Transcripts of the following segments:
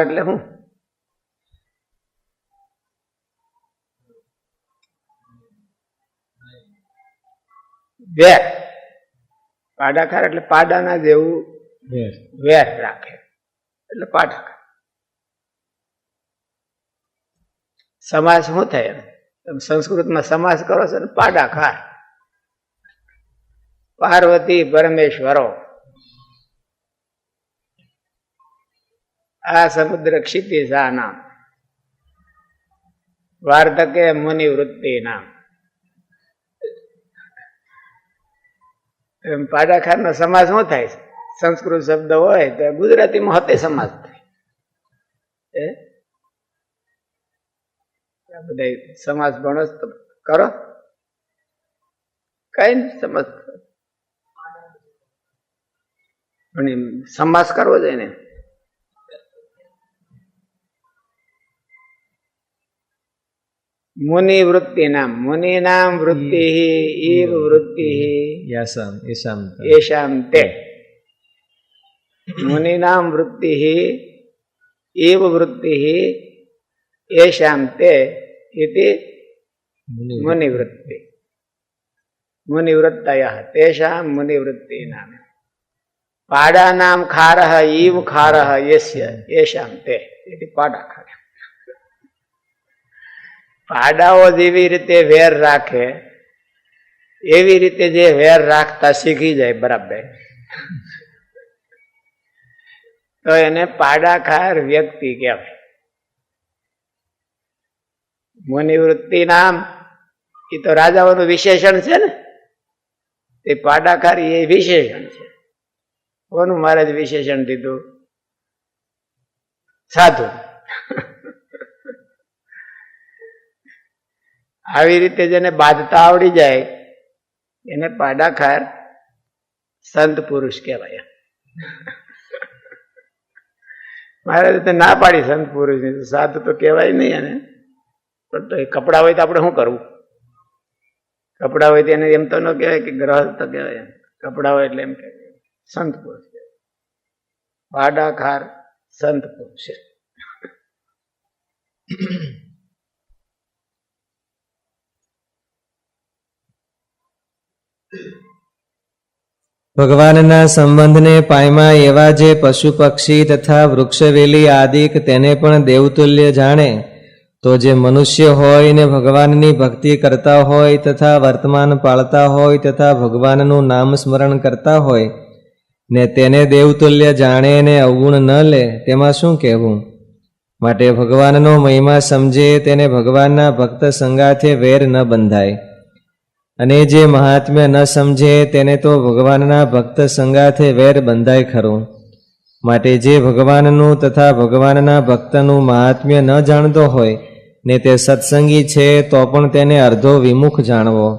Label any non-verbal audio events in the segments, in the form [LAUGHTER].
એટલે શું બે. પાડાખાર એટલે પાડાના જેવું વેર રાખે. એટલે પાડાખાર. સમાસ શું થાય તમે સંસ્કૃતમાં સમાસ કરો છો ને પાડાખાર. પાર્વતી પરમેશ્વરો. આ સમુદ્ર ક્ષિતિજા નામ. વાર્ધકે મુનિ વૃત્તિ નામ. પાડાખાર નો સમાસ શું થાય છે? સંસ્કૃત શબ્દ હોય તો ગુજરાતીમાં હતે સમાસ થાય. બધા સમાસ ભણો કરો. કઈ સમાસ પણ સમાસ કરવો જોઈએ ને. મુનિ વૃત્તિ નામ મુનિ નામ વૃત્તિ ઈવ વૃત્તિ યશામ તે મુનિ નામ વૃત્તિ એવ વૃત્તિ યશામ તે इति મુનિવૃત્તિ મુનિવૃત્તય તેષામ મુનિવૃત્તિ નામ પાડા નામ ખારહ ઈવ ખારહ યસ્ય યશામ તે પાડા પાડાઓ જેવી રીતે વેર રાખે, એવી રીતે જે વેર રાખતા શીખી જાય બરાબર. તો એને પાડાખાર વ્યક્તિ કહેવાય. મુનિવૃત્તિ નામ એ તો રાજાઓનું વિશેષણ છે ને? એ પાડાખાર એ વિશેષણ છે. કોનું મહારાજ વિશેષણ દીધું? સાધુ આવી રીતે જેને બાંધતા આવડી જાય, એને પાડાખાર સંત પુરુષ કહેવાય. મારે તો ના પાડી સંત પુરુષની સાધુ તો કહેવાય નહીં એને. પણ તો એ કપડા હોય તો આપણે શું કરવું? કપડા હોય તો એને એમ તો ન કહેવાય કે ગ્રહ તો કહેવાય એમ. કપડા હોય એટલે એમ કહેવાય સંત પુરુષ પાડાખાર સંત પુરુષ ભગવાનના સંબંધને પાયમાં એવા જે પશુ પક્ષી તથા વૃક્ષવેલી આદિક તેને પણ દેવતુલ્ય જાણે, તો જે મનુષ્ય હોય ને ભગવાનની ભક્તિ કરતા હોય તથા વર્તમાન પાળતા હોય તથા ભગવાનનું નામ સ્મરણ કરતા હોય, ને તેને દેવતુલ્ય જાણે ને અવગુણ ન લે, તેમાં શું કહેવું? માટે ભગવાનનો મહિમા સમજે, તેને ભગવાનના ભક્ત સંગાથે વેર ન બંધાય. અને જે મહાત્મ્ય ન સમજે તેને તો ભગવાનના ભક્ત સંગાથે વેર બંધાય ખરું. માટે જે ભગવાનનું તથા ભગવાનના ભક્તનું મહાત્મ્ય ન જાણતો હોય ને તે સત્સંગી છે તો પણ તેને અર્ધો વિમુખ જાણવો.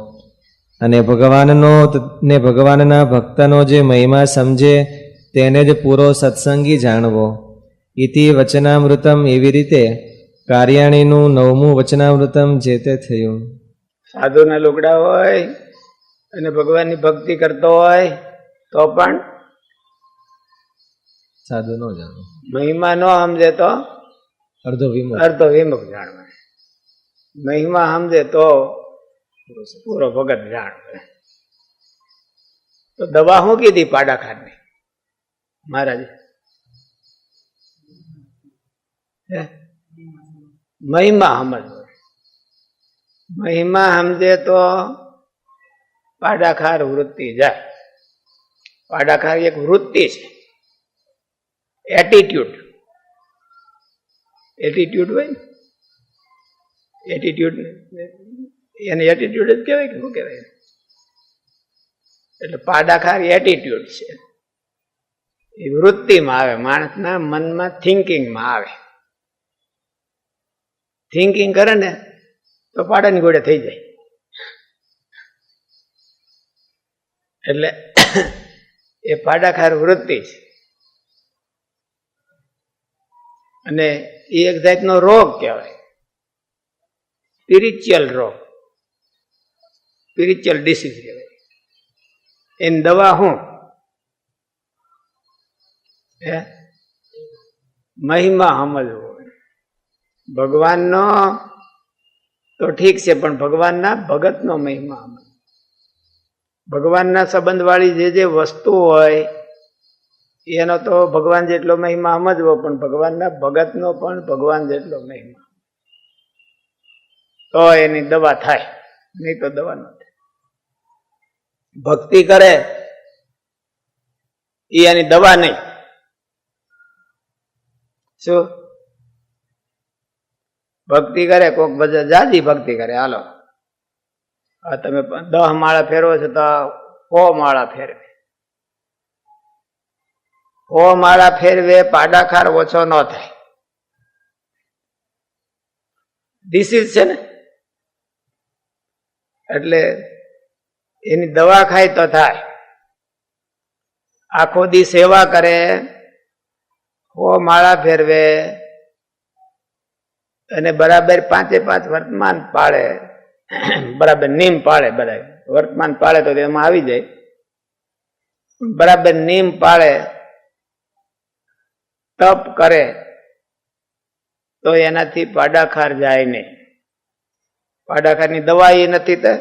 અને ભગવાનનો ને ભગવાનના ભક્તનો જે મહિમા સમજે તેને જ પૂરો સત્સંગી જાણવો. ઇતિ વચનામૃતમ એવી રીતે કાર્યાણીનું નવમું વચનામૃતમ જે તે થયું. સાધુના લુગડા હોય અને ભગવાનની ભક્તિ કરતો હોય તો પણ સાધુ ન જાણો. મહિમા ન સમજે તો અર્ધો વિમુખ. અર્ધો વિમુખ જાણવા. મહિમા સમજે તો પૂરો ભગત જાણવે. તો દવા શું કીધી પાડાખારની મહારાજે. હે? મહિમા સમજવો. મહિમા સમજે તો પાડાખાર વૃત્તિ જાય. પાડાખાર એક વૃત્તિ છે. એટીટ્યુડ એટીટ્યુડ હોય ને? એટીટ્યુડ એને એટીટ્યુડ જ કહેવાય કે શું કહેવાય? એટલે પાડાખાર એટીટ્યુડ છે. એ વૃત્તિમાં આવે, માણસના મનમાં થિંકિંગમાં આવે. થિંકિંગ કરે ને તો પાડાની ગોળે થઈ જાય. એટલે એ પાડાખાર વૃત્તિ છે. અને એ એક જાતનો રોગ કહેવાય. સ્પિરિચ્યુઅલ રોગ. સ્પિરિચ્યુઅલ ડિસીઝ કહેવાય. એની દવા શું મહિમા સમજવો ભગવાનનો તો ઠીક છે, પણ ભગવાનના ભગતનો મહિમા ભગવાનના સંબંધવાળી જે જે વસ્તુ હોય, એનો તો ભગવાન જેટલો મહિમા સમજવો પણ ભગવાનના ભગતનો પણ ભગવાન જેટલો મહિમા. તો એની દવા થાય, નહીં તો દવા ન થાય. ભક્તિ કરે, એ એની દવા નહીં. શું? ભક્તિ કરે, કોક બધા જાજી ભક્તિ કરે, હાલો. આ તમે દહ માળા ફેરવો છો તો સો માળા ફેરવે? સો માળા ફેરવે, પાડાખાર ઓછો ન થાય. ડિસીઝ છે ને? એટલે એની દવા ખાય તો થાય. આખો દી સેવા કરે હો માળા ફેરવે અને બરાબર પાંચે પાંચ વર્તમાન પાળે, બરાબર નીમ પાળે બધા વર્તમાન પાળે તો તેમાં આવી જાય. બરાબર નીમ પાળે, તપ કરે, તો એનાથી પાડાખાર જાય નહીં. પાડાખારની દવા એ નથી તો.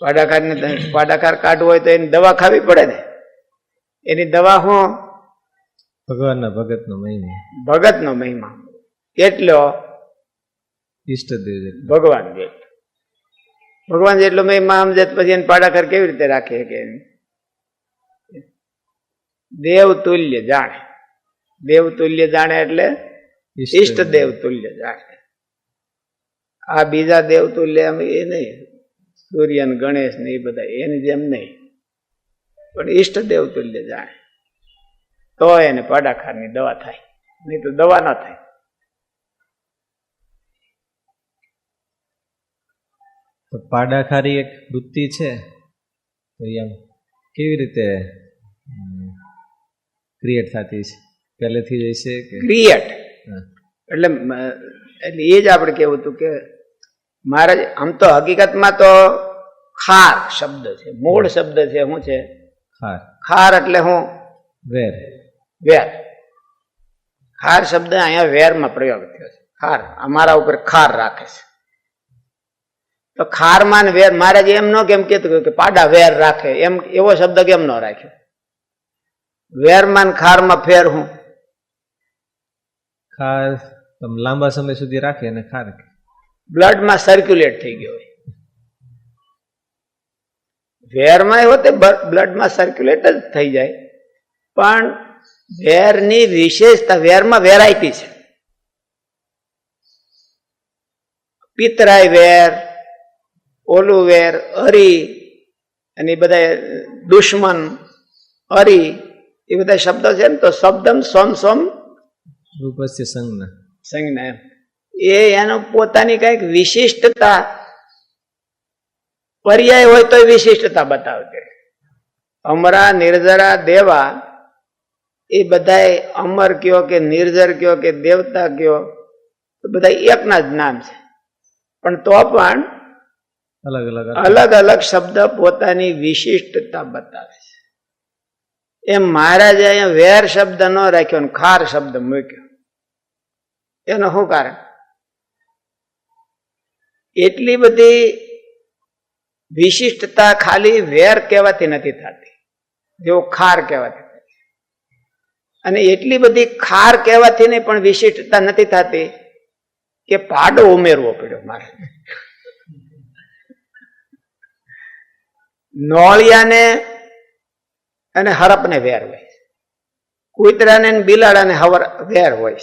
પાડાખારની પાડાખાર કાઢવો હોય તો એની દવા ખાવી પડે ને. એની દવા હું ભગવાનના ભગતનો મહિમા. ભગતનો મહિમા. કેટલો? ઈષ્ટદેવ. ભગવાન જેટલો. ભગવાન જેટલો મહિમા સમજે તો પછી એને પાડાખર કેવી રીતે રાખે કે દેવ તુલ્ય જાણે. દેવ તુલ્ય જાણે એટલે ઈષ્ટ દેવ તુલ્ય જાણે. આ બીજા દેવ તુલ્ય એમ એ નહીં. સૂર્ય ગણેશ ને એ બધા એની જેમ નહીં. પણ ઈષ્ટ દેવ તુલ્ય જાણે. તો એને પાડાખારની દવા થાય. નહીં તો દવા ના થાય. તો પાડાખારી એક વૃત્તિ છે. તો એમ કેવી રીતે ક્રિએટ થતી છે? પહેલેથી જ હશે કે? ક્રિએટ એટલે એટલે એ જ આપણે કેવું હતું કે મહારાજ આમ તો હકીકતમાં તો ખાર શબ્દ છે. મૂળ શબ્દ છે. શું છે? ખાર. ખાર એટલે હું? વેર. વેર. ખાર શબ્દ અહીંયા વેરમાં પ્રયોગ થયો છે. ખાર. અમારા ઉપર ખાર રાખે છે. તો ખારમાં વેર મહારાજ એમ ન કેમ કીધું કે પાડા વેર રાખે એમ એવો શબ્દ કેમ ન રાખ્યો? વેરમાં ખારમાં ફેર હું? ખાર લાંબા સમય સુધી રાખે અને ખાર બ્લડમાં સર્ક્યુલેટ થઈ ગયો હોય. વેરમાં એવો તે બ્લડમાં સર્ક્યુલેટ જ થઈ જાય. પણ વેરની વિશેષતા વેરમાં વેરાયટી છે. પિતરાય વેર ઓલું વેર હરી અને બધા દુશ્મન હરી એ બધા શબ્દો છે ને તો શબ્દમ સોમ સોમ રૂપસ્ય સંજ્ઞા. સંજ્ઞા એ એનો પોતાની કંઈક વિશિષ્ટતા પર્યાય હોય તો વિશિષ્ટતા બતાવશે અમરા નિર્જરા દેવા એ બધાએ અમર કયો કે નિર્જર કયો કે દેવતા કયો બધા એકના જ નામ છે. પણ તો પણ અલગ અલગ અલગ અલગ શબ્દ પોતાની વિશિષ્ટતા બતાવે છે. એમ મહારાજે અહીંયા વેર શબ્દ ન રાખ્યો ને ખાર શબ્દ મૂક્યો. એનું શું કારણ? એટલી બધી વિશિષ્ટતા ખાલી વેર કહેવાથી નથી થતી. જેવો ખાર કહેવાથી. અને એટલી બધી ખાર કહેવાથી નહીં પણ વિશિષ્ટતા નથી થતી કે પાડો ઉમેરવો પડ્યો મારે. નોળિયાને અને હરપને વેર હોય. કૂતરાને બિલાડાને હવર વેર હોય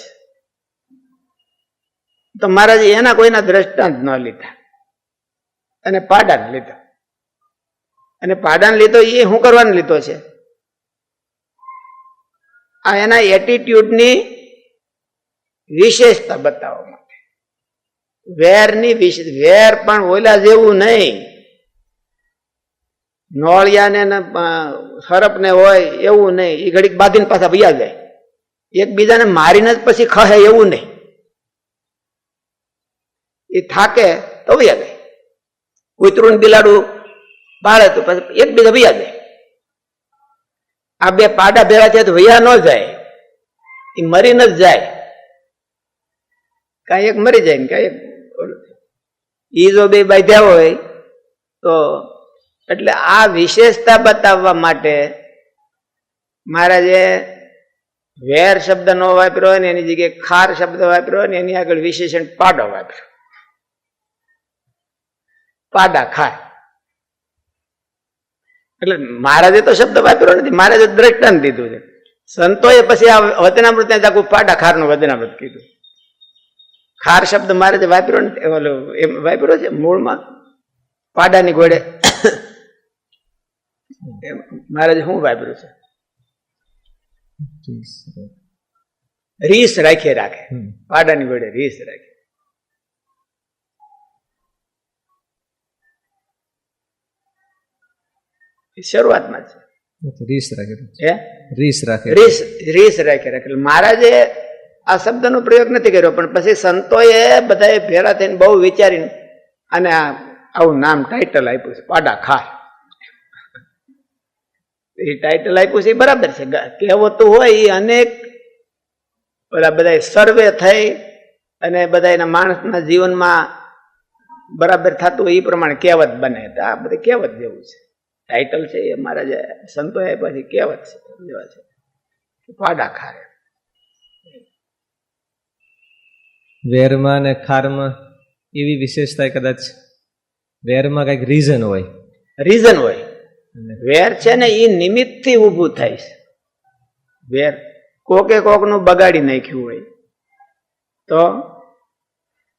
તો મહારાજ એના કોઈના દ્રષ્ટાંત ન લીધા. અને પાડાને લીધો. અને પાડાને લીધો એ શું કરવાને લીધો છે? આ એના એટીટ્યુડની વિશેષતા બતાવવા માટે. વેરની વેર પણ ઓલા જેવું નહીં. નોળિયાને સરપને હોય એવું નહીં. એ ઘડીક બાંધીને પાછા ભૈયા જાય. એકબીજાને મારીને જ પછી ખહે એવું નહીં. એ થાકે તો ભૈયા જાય. કૂતરું બિલાડું પાળે તો પછી એકબીજા ભૈયા જાય. આ બે પાડા ભેગા થયા તો વૈયા ન જાય. એ મરી જ જાય. કાંઈ એક મરી જાય ને કાંઈ ઓલું જો બે બાંધ્યા હોય, તો એટલે આ વિશેષતા બતાવવા માટે મહારાજે વેર શબ્દ નો વાપર્યો ને એની જગ્યાએ ખાર શબ્દ વાપર્યો ને એની આગળ વિશેષણ પાડો વાપર્યો. પાડા ખાર. એટલે મહારાજે તો શબ્દ વાપર્યો નથી. મહારાજે દ્રષ્ટાંત દીધું છે. સંતોએ પછી આ વચનામૃત ત્યાં આખું પાડા ખારનું વચનામૃત કીધું. ખાર શબ્દ મહારાજે વાપર્યો નથી. ઓલો એમ વાપર્યો છે મૂળમાં? પાડાની ગોળે. મારે મહારાજે શું વાપર્યું છે? રીસ રાખે રાખે. પાડાની ગોળે રીસ રાખે. શરૂઆતમાં છે રીસ રાખે રીસ રાખે રીસ રીસ રાખે રાખે. એટલે મહારાજે આ શબ્દનો પ્રયોગ નથી કર્યો પણ પછી સંતોએ બધાએ ભેરા થઈને બહુ વિચારીને અને આ આવું નામ ટાઇટલ આપ્યું છે પાડા ખા એ ટાઇટલ આપ્યું છે એ બરાબર છે. કહેવતું હોય એ અનેક ઓલા બધા સર્વે થઈ અને બધા એના માણસના જીવનમાં બરાબર થતું હોય એ પ્રમાણે કહેવત બને. આ બધી કહેવત જેવું છે. ટાઇટલ છે એ મારા જે સંતો આપ્યા છે કહેવત છે જેવા છે? પાડા ખારે વેરમાં ને ખારમાં એવી વિશેષતા કદાચ વેરમાં કંઈક રીઝન હોય. રીઝન હોય. વેર છે ને એ નિમિત્તથી ઊભું થાય છે. વેર કોકે કોકનું બગાડી નાખ્યું હોય તો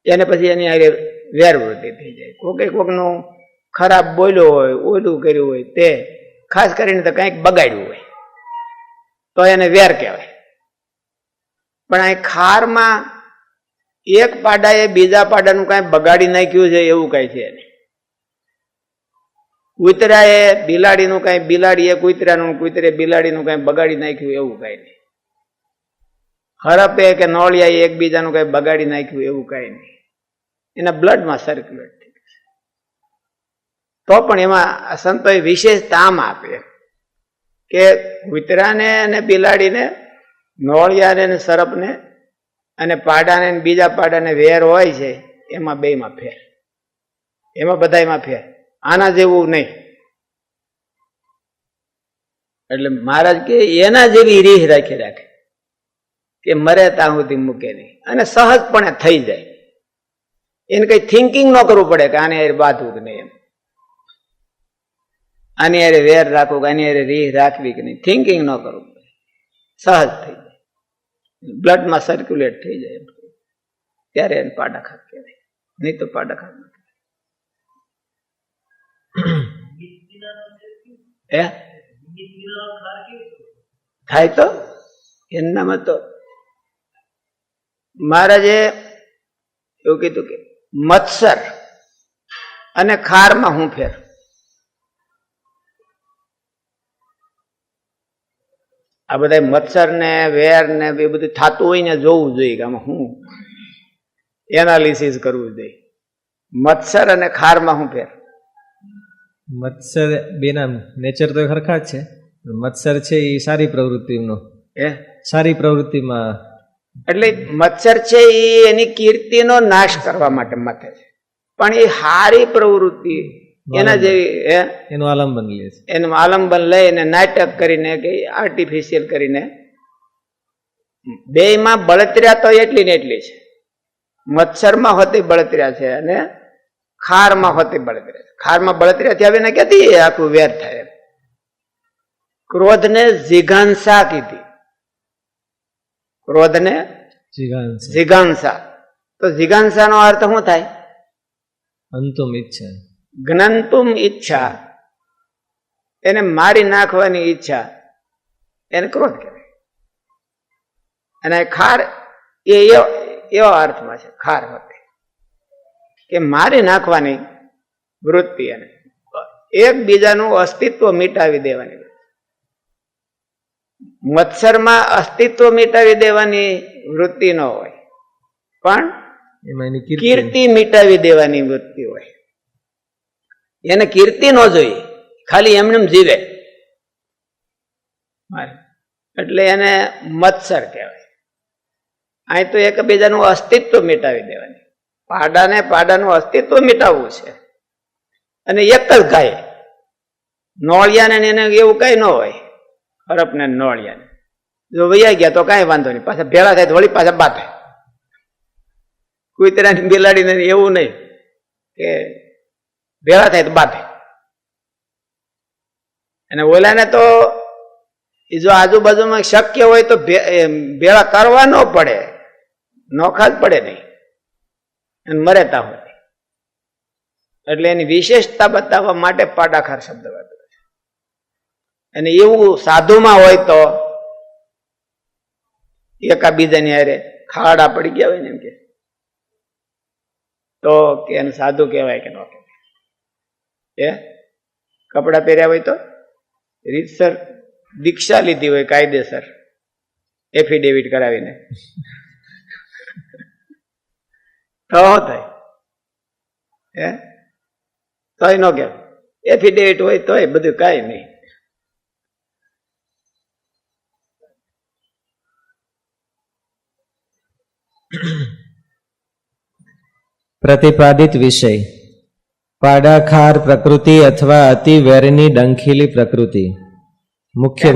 એને પછી એની આગળ વેરવૃત્તિ થઈ જાય. કોકે કોકનું ખરાબ બોલ્યો હોય, ઓલું કર્યું હોય, તે ખાસ કરીને તો કંઈક બગાડ્યું હોય, તો એને વેર કહેવાય. પણ અહીં ખારમાં એક પાડાએ બીજા પાડાનું કાંઈ બગાડી નાખ્યું છે એવું કાંઈ છે નહીં. કૂતરાએ બિલાડીનું કાંઈ, બિલાડીએ કૂતરાનું કૂતરે બિલાડીનું કાંઈ બગાડી નાખ્યું એવું કાંઈ નહીં. હરપે કે નોળિયાએ એકબીજાનું કાંઈ બગાડી નાખ્યું એવું કાંઈ નહીં. એના બ્લડમાં સર્ક્યુલેટ. તો પણ એમાં સંતોએ વિશેષતા આમ આપે કે કૂતરાને અને બિલાડીને, નોળિયાને અને સરપને અને પાડાને બીજા પાડાને વેર હોય છે, એમાં બેયમાં ફેર. એમાં બધાયમાં ફેર. આના જેવું નહીં. એટલે મહારાજ કે એના જેવી રીહ રાખી રાખે. કે મરે ત્યાં સુધી મૂકે નહીં. અને સહજપણે થઈ જાય. એને કઈ થિંકિંગ ન કરવું પડે કે આને બાંધવું કે નહીં એમ. આની અરે વેર રાખવું કે આની અરે રીહ રાખવી કે નહીં? થિંકિંગ ન કરવું સહજ થઈ જાય. બ્લડમાં સર્ક્યુલેટ થઈ જાય ત્યારે એને પાડાખાત કહેવાય. નહીં તો પાડાખાત ન. હે? થાય તો? એમનામાં તો મહારાજે એવું કીધું કે મત્સર અને ખારમાં હું ફેર. આ બધા મચ્છર ને વેર ને એ બધું થતું હોય ને જોવું જોઈએ કે આમાં હું એનાલિસિસ કરવું જોઈએ. મત્સર અને ખારમાં શું ફેર? મત્સર બેના નેચર તો સરખા જ છે. મત્સર છે એ સારી પ્રવૃત્તિનો. એ સારી પ્રવૃત્તિમાં એટલે મચ્છર છે એ એની કીર્તિનો નાશ કરવા માટે મથે છે. પણ એ હારી પ્રવૃત્તિ એના જેવી હે? એનું આલંબન લે છે. એનું આલંબન લઈને નાટક કરીને કે આર્ટિફિશિયલ કરીને. બેયમાં બળતર્યા તો એટલી ને એટલી છે. મચ્છરમાં હોતી બળતર્યા છે અને ખારમાં હોતી બળતર્યા છે. ખારમાં બળતર્યા થી આવીને ક્યાંથી આખું વેર થાય? ક્રોધને જીઘાંસા કીધી. ક્રોધને જીઘાંસા. જીગાંસા તો જીગાંસાનો અર્થ શું થાય? અંતુમ ઈચ્છા જ્ઞાનતુમ ઈચ્છા. એને મારી નાખવાની ઈચ્છા. એને ક્રોધ કહેવાય. અને ખાર એ એવા અર્થમાં છે ખાર હોતે કે મારી નાખવાની વૃત્તિ એને. એકબીજાનું અસ્તિત્વ મિટાવી દેવાની. મત્સરમાં અસ્તિત્વ મિટાવી દેવાની વૃત્તિ ન હોય. પણ કીર્તિ મિટાવી દેવાની વૃત્તિ હોય. એને કીર્તિ ન જોઈએ. ખાલી એમને એમ જીવે એટલે એને મત્સર કહેવાય. અહીં તો એકબીજાનું અસ્તિત્વ મિટાવી દેવાની. પાડાને પાડાનું અસ્તિત્વ મિટાવવું છે. અને એક જ ગાય. નોળિયાને ને એને એવું કઈ ન હોય. હરપને ને નોળિયાને. જો વૈયા ગયા તો કાંઈ વાંધો નહીં. પાછા ભેળા થાય તો વળી પાછા બાથે કુતરાની બિલાડીને એવું નહીં કે ભેળા થાય તો બાથે અને ઓલાને તો એ જો આજુબાજુમાં શક્ય હોય તો ભેળા કરવા ન પડે. નોખા જ પડે નહીં. અને મરેતા હોય. એટલે એની વિશેષતા બતાવવા માટે પાડાખાર શબ્દ વાપર્યો છે. અને એવું સાધુમાં હોય તો એકાબીજાની હારે ખાડા પડી ગયા હોય ને એમ કે. તો કે એને સાધુ કહેવાય કે ન કહેવાય. એ કપડા પહેર્યા હોય તો? રીતસર દીક્ષા લીધી હોય કાયદેસર. એફિડેવિટ કરાવીને. [LAUGHS] તો થાય. હે? તોય ન કે એફિડેવિટ હોય તોય બધું કાંઈ નહીં. પ્રતિપાદિત વિષય. પાડાખાર પ્રકૃતિ અથવા અતિ વેરની ડંખીલી પ્રકૃતિ. મુખ્ય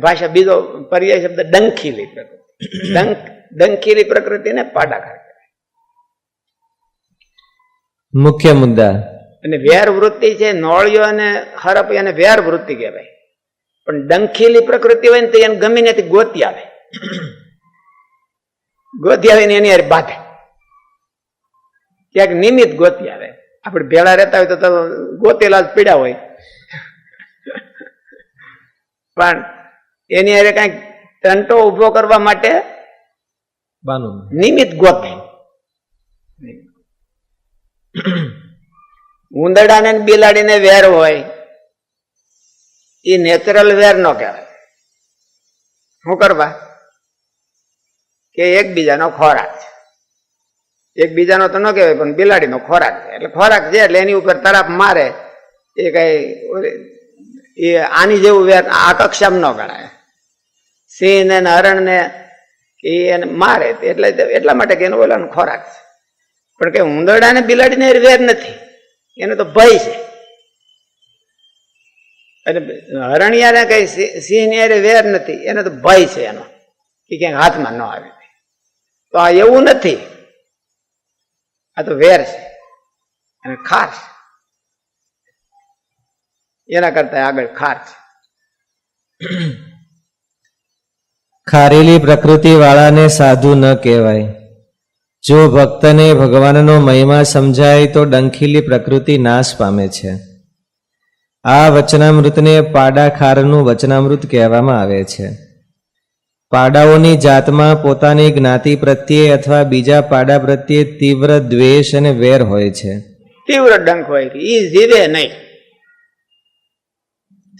ભાષા બીજો પર્યાય શબ્દ ડંખીલી પ્રકૃતિ. ડંક ડંખીલી પ્રકૃતિને ને પાડાખાર મુખ્ય મુદ્દા. અને વેર વૃત્તિ છે નોળિયો અને હરપ એને વેર વૃત્તિ કહેવાય. પણ ડંખીલી પ્રકૃતિ હોય ને તો એને ગમે નથી ગોતી આવે. ગોતી આવે ને એની બાંધે. ક્યાંક નિમિત્ત ગોતી આવે. આપણે ભેળા રહેતા હોય તો ગોતેલા જ પીડા હોય. પણ એની અરે કંઈક તંટો ઊભો કરવા માટે નિમિત ગોતે. ઉંદરડાને ને બિલાડીને વેર હોય એ નેચરલ વેર નો કહેવાય. શું કરવા? કે એકબીજાનો ખોરાક છે. એકબીજાનો તો ન કહેવાય, પણ બિલાડીનો ખોરાક એટલે ખોરાક છે એટલે એની ઉપર તરાપ મારે એ કઈ એ આની જેવું વેર આ કક્ષામાં ન ગણાય. સિંહ ને હરણ ને એ એને મારે એટલે એટલા માટે કે એનો ઓલાનો ખોરાક છે. પણ કે ઉંદરડા ને બિલાડીને એ વેર નથી. એને તો ભય છે. અને હરણિયાને કઈ સિંહ ને વેર નથી. એને તો ભય છે એનો, કે ક્યાંક હાથમાં ન આવે. તો આ એવું નથી. આ તો વેર છે. અને ખાર છે. એના કરતા આગળ ખાર છે. ખારેલી પ્રકૃતિ વાળાને સાધુ ન કહેવાય. જો ભક્તને ભગવાનનો મહિમા સમજાય તો ડંખીલી પ્રકૃતિ નાશ પામે છે. આ વચનામૃતને પાડાખારનું વચનામૃત કહેવામાં આવે છે. પાડાઓની જાતમાં પોતાની જ્ઞાતિ પ્રત્યે અથવા બીજા પાડા પ્રત્યે તીવ્ર દ્વેષ અને વેર હોય છે. તીવ્ર ડંખ હોય કે ઈ જીવે નહીં.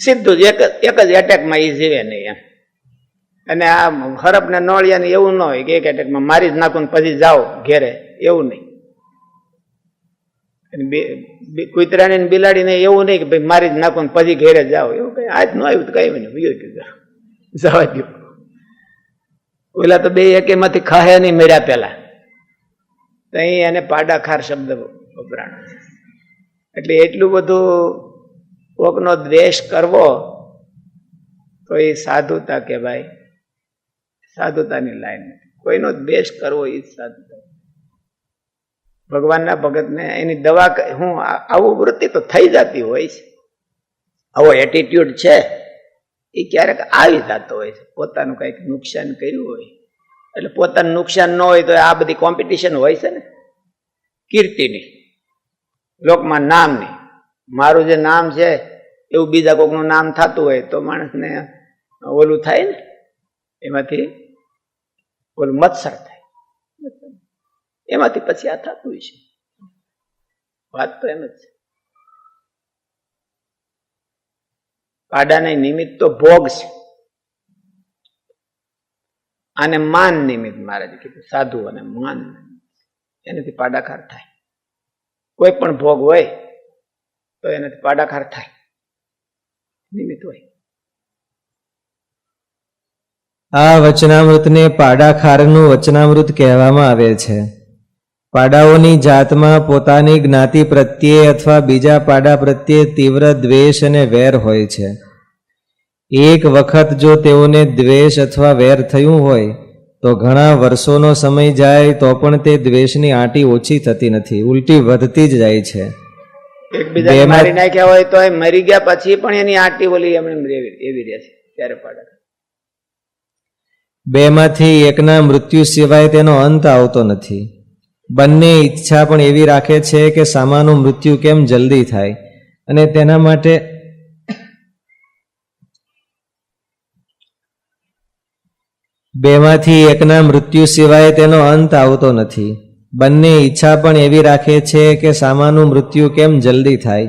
સીધું જ એક એક જ એટેકમાં ઈ જીવે નહીં એમ. અને આ હરપ ને નોળિયા એવું ન હોય કે એક એટેકમાં મારી જ નાખું પછી જાઓ ઘેરે, એવું નહીં. કૂતરાને બિલાડીને એવું નહીં કે ભાઈ મારી જ નાખું પછી ઘેરે જાઓ, એવું કઈ આજ ન આવ્યું તો કઈ નહીં. જવા દો ઓલા તો બે એકેમાંથી ખાહે નહીં મેળ્યા પેલા. તો અહીં એને પાડાખાર શબ્દ વપરાણો. એટલે એટલું બધું કોકનો દ્વેષ કરવો, તો એ સાધુતા કહેવાય. સાધુતાની લાઈન. કોઈનો દ્વેષ કરવો એ સાધુતા. ભગવાનના ભગતને એની દવા હું આવું વૃત્તિ તો થઈ જતી હોય છે. આવો એટીટ્યુડ છે. એ ક્યારેક આવી જતો હોય છે. પોતાનું કંઈક નુકસાન કર્યું હોય, એટલે પોતાનું નુકસાન ન હોય તો આ બધી કોમ્પિટિશન હોય છે ને? કીર્તિની, લોકમાં નામની. મારું જે નામ છે, એવું બીજા કોકનું નામ થતું હોય તો માણસને ઓલું થાય ને? એમાંથી ઓલું મત્સર થાય. એમાંથી પછી આ થતું હોય છે. વાત તો એમ જ છે. પાડાને નિમિત્ત તો ભોગ છે. આને માન નિમિત્ત મહારાજ કીધું, સાધુ અને માન એનાથી પાડાખાર થાય. કોઈ પણ ભોગ હોય તો એનાથી પાડાખાર થાય. નિમિત્ત હોય. આ વચનામૃતને પાડાખારનું વચનામૃત કહેવામાં આવે છે. પાડાઓની જાતમાં પોતાની જ્ઞાતિ પ્રત્યે અથવા બીજા પાડા પ્રત્યે તીવ્ર દ્વેષ અને વેર હોય છે. એક વખત જો તેઓને દ્વેષ અથવા વેર થયું હોય તો ઘણા વર્ષોનો સમય જાય તો પણ તે દ્વેષની આંટી ઓછી થતી નથી ઉલટી વધતી જ જાય છે. એકબીજાને મારી નાખ્યા હોય તો મરી ગયા પછી પણ એની આંટી ઓલી એવી એવી રહે છે ત્યારે પાડા. બેમાંથી એકના મૃત્યુ સિવાય તેનો અંત આવતો નથી. બંને ઈચ્છા પણ એવી રાખે છે કે સામાનું મૃત્યુ કેમ જલ્દી થાય? અને તેના માટે બેમાંથી એકના મૃત્યુ સિવાય તેનો અંત આવતો નથી. બંને ઈચ્છા પણ એવી રાખે છે કે સામાનું મૃત્યુ કેમ જલ્દી થાય?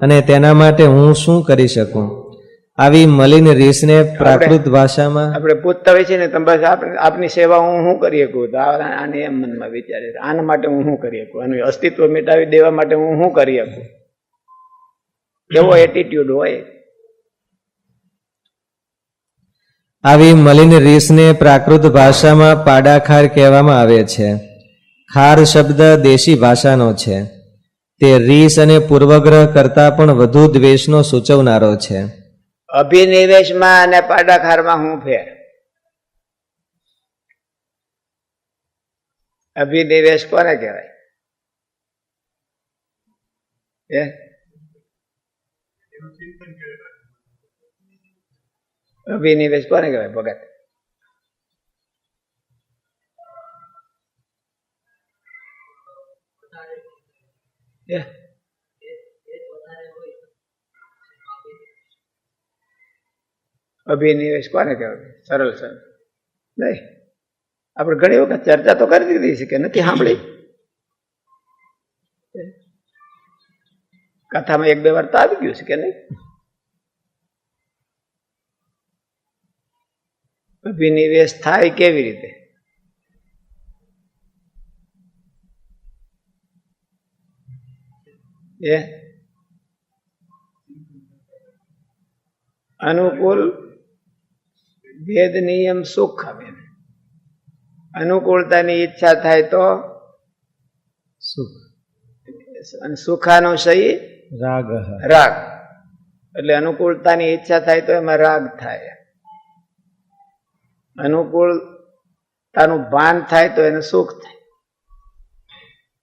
અને તેના માટે હું શું કરી શકું? આવી મલિન રીસને પ્રાકૃત ભાષામાં આપણે પૂછતા હોય છે ને તમે બસ આપની સેવા હું શું કરી શકું? તો આને એમ મનમાં વિચારે આના માટે હું શું કરી શકું? આનું અસ્તિત્વ મિટાવી દેવા માટે હું શું કરી શકું? કેવો એટીટ્યુડ હોય? આવી મલિન રીસને પ્રાકૃત ભાષામાં પાડાખાર કહેવામાં આવે છે. ખાર શબ્દ દેશી ભાષાનો છે. તે રીસ અને પૂર્વગ્રહ કરતાં પણ વધુ દ્વેષનો સૂચવનારો છે. અભિનિવેશમાં અને પાડાખારમાં હું ફેર. અભિનિવેશ કોને કહેવાય? અભિનિવેશ કોને કહેવાય ભગત? હે? અભિનિવેશ કોને કહેવાય? સરળ સરળ નહીં. આપણે ઘણી વખત ચર્ચા તો કરી દીધી છે કે નથી સાંભળી. કથામાં એક બે વાર તો આવી ગયું છે કે નહીં? અભિનિવેશ થાય કેવી રીતે? એ? અનુકૂળ ભેદ નિયમ સુખ આવે અનુકૂળતાની ઈચ્છા થાય તો સુખ. અને સુખાનો સહી રાગ. રાગ. એટલે અનુકૂળતાની ઈચ્છા થાય તો એમાં રાગ થાય. અનુકૂળતાનું ભાન થાય તો એને સુખ થાય.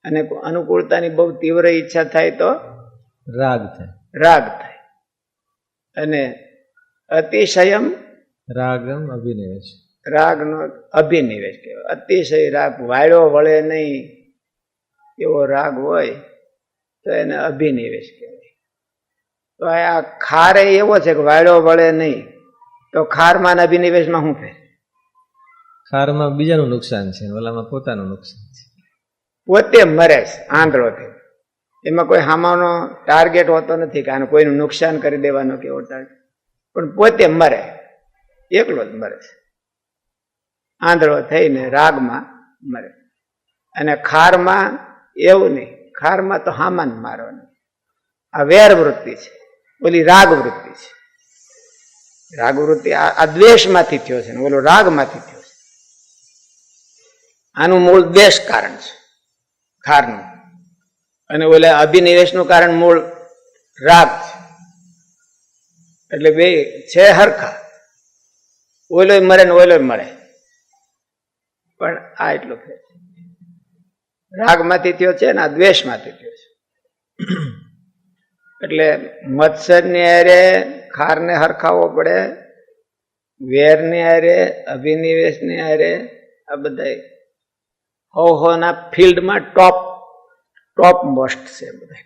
અને અનુકૂળતાની બહુ તીવ્ર ઈચ્છા થાય તો રાગ થાય. રાગ થાય. અને અતિશયમ રાગમ અભિનિવેશ. રાગનો અભિનિવેશ કહેવાય. અતિશય રાગ વાયડો વળે નહીં એવો રાગ હોય તો એને અભિનિવેશ કહેવાય. તો આ ખારે એવો છે કે વાયડો વળે નહીં. તો ખારમાં અભિનિવેશમાં શું ફેર? ખારમાં બીજાનું નુકસાન છે ઓલામાં પોતાનું નુકસાન છે. પોતે મરે છે આંધળોથી. એમાં કોઈ હામાનો ટાર્ગેટ હોતો નથી કે આને કોઈનું નુકસાન કરી દેવાનો કેવો ટાર્ગેટ પણ પોતે મરે. એકલો જ મરે છે. આંધળો થઈને રાગમાં મરે. અને ખારમાં એવું નહીં, ખારમાં તો હામાન મારવાનું. આ વેર વૃત્તિ છે, ઓલી રાગ વૃત્તિ છે. રાગ વૃત્તિ આ દ્વેષમાંથી થયો છે ઓલો રાગમાંથી થયો છે. આનું મૂળ દ્વેષ કારણ છે, ખારનું. અને ઓલા અભિનિવેશનું કારણ મૂળ રાગ છે. એટલે બે, છે હરખા. ઓલોય મરે ને ઓલોય મળે. પણ આ એટલો ફેર. રાગમાંથી થયો છે ને આ દ્વેષમાંથી થયો છે. એટલે મત્સરની હારે ખારને હરખાવો પડે, વેરની હારે અભિનિવેશની હારે આ બધા હો હોના ફિલ્ડમાં ટોપ ટોપ મોસ્ટ છે બધા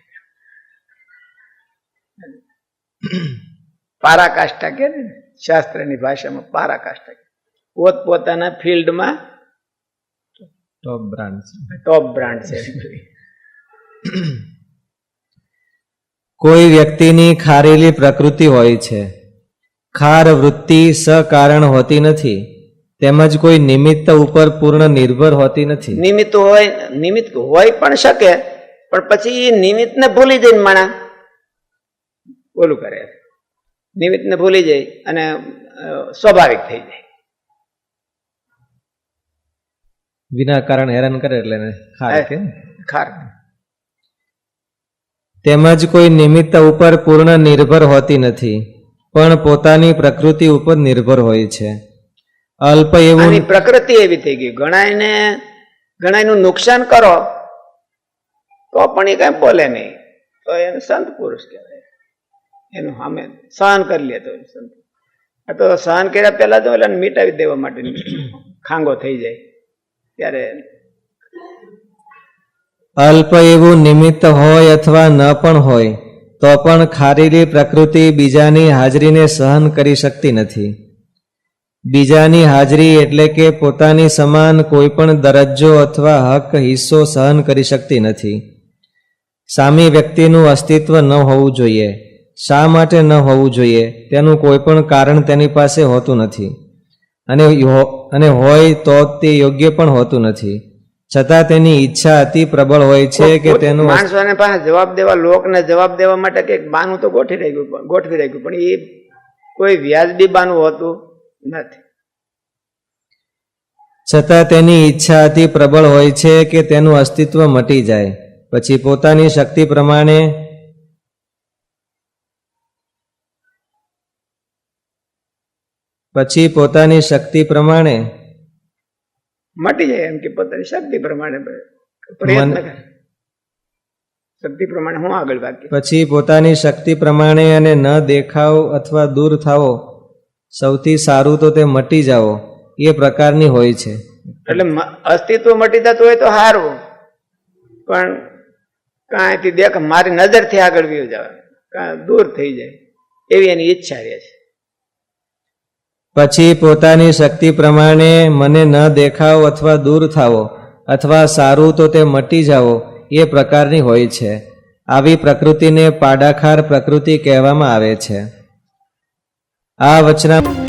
પારાકાષ્ઠા કે ને? શાસ્ત્રની ભાષામાં પારાકાષ્ઠા પોત પોતપોતાના ફિલ્ડમાં ટોપ બ્રાન્ડ છે. ટોપ બ્રાન્ડ છે. કોઈ વ્યક્તિની ખારેલી પ્રકૃતિ હોય છે. ખાર વૃત્તિ સકારણ હોતી નથી. તેમજ કોઈ નિમિત્ત ઉપર પૂર્ણ નિર્ભર હોતી નથી. નિમિત્ત હોય નિમિત્ત હોય પણ શકે પણ પછી એ નિમિત્તને ભૂલી જઈને માણા ઓલું કરે. નિમિત્તને ભૂલી જાય અને સ્વાભાવિક થઈ જાય. વિના કારણ હેરાન કરે એટલે ખાર તેમજ કોઈ નિમિત્ત ઉપર પૂર્ણ નિર્ભર હોતી નથી પણ પોતાની પ્રકૃતિ ઉપર નિર્ભર હોય છે. અલ્પ એવું પ્રકૃતિ એવી થઈ ગઈ. ગણાયને ગણાયનું નુકસાન કરો તો પણ એ કઈ બોલે નહીં. તો એને સંત પુરુષ કહેવાય. એનું સામે સહન કરી લે તો એ આ તો સહન કર્યા પહેલા તો એટલે મિટાવી દેવા માટે ખાંગો થઈ જાય. ત્યારે અલ્પ એવું નિમિત્ત હોય અથવા ન પણ હોય, તો પણ ખારેલી પ્રકૃતિ બીજાની હાજરીને સહન કરી શકતી નથી. બીજાની હાજરી એટલે કે પોતાની સમાન કોઈ પણ દરજ્જો અથવા હક, હિસ્સો સહન કરી શકતી નથી. સામી વ્યક્તિનું અસ્તિત્વ ન હોવું જોઈએ. શા માટે ન હોવું જોઈએ? તેનું કોઈ પણ કારણ તેની પાસે હોતું નથી. અને અને હોય તો તે યોગ્ય પણ હોતું નથી. છતાં તેની ઈચ્છા અતિ પ્રબળ હોય છે કે તેનું માણસોને પાસે જવાબ દેવા લોકને જવાબ દેવા માટે કંઈક બાનું તો ગોઠવી રાખ્યું ગોઠવી રાખ્યું પણ એ કોઈ વ્યાજબી બાનું હોતું નથી. છતાં તેની ઈચ્છા અતિ પ્રબળ હોય છે કે તેનું અસ્તિત્વ મટી જાય. પછી પોતાની શક્તિ પ્રમાણે પછી પોતાની શક્તિ પ્રમાણે મટી જાય એમ કે પોતાની શક્તિ પ્રમાણે પ્રયત્ન કરે. શક્તિ પ્રમાણે હું આગળ બાકી પછી પોતાની શક્તિ પ્રમાણે અને ન દેખાવ અથવા દૂર થાવો સૌથી સારું તો તે મટી જાવો એ પ્રકારની હોય છે. એટલે અસ્તિત્વ મટી જતું હોય તો સારું પણ કાંઈથી દેખ મારી નજરથી આગળ વ્યુ જવા કાં દૂર થઈ જાય. એવી એની ઈચ્છા રહે છે. પછી પોતાની શક્તિ પ્રમાણે મને ન દેખાવ અથવા દૂર થાવો અથવા સારું તો તે મટી જાઓ, એ પ્રકારની હોય છે. આવી પ્રકૃતિને પાડાખાર પ્રકૃતિ કહેવામાં આવે છે. આ વચના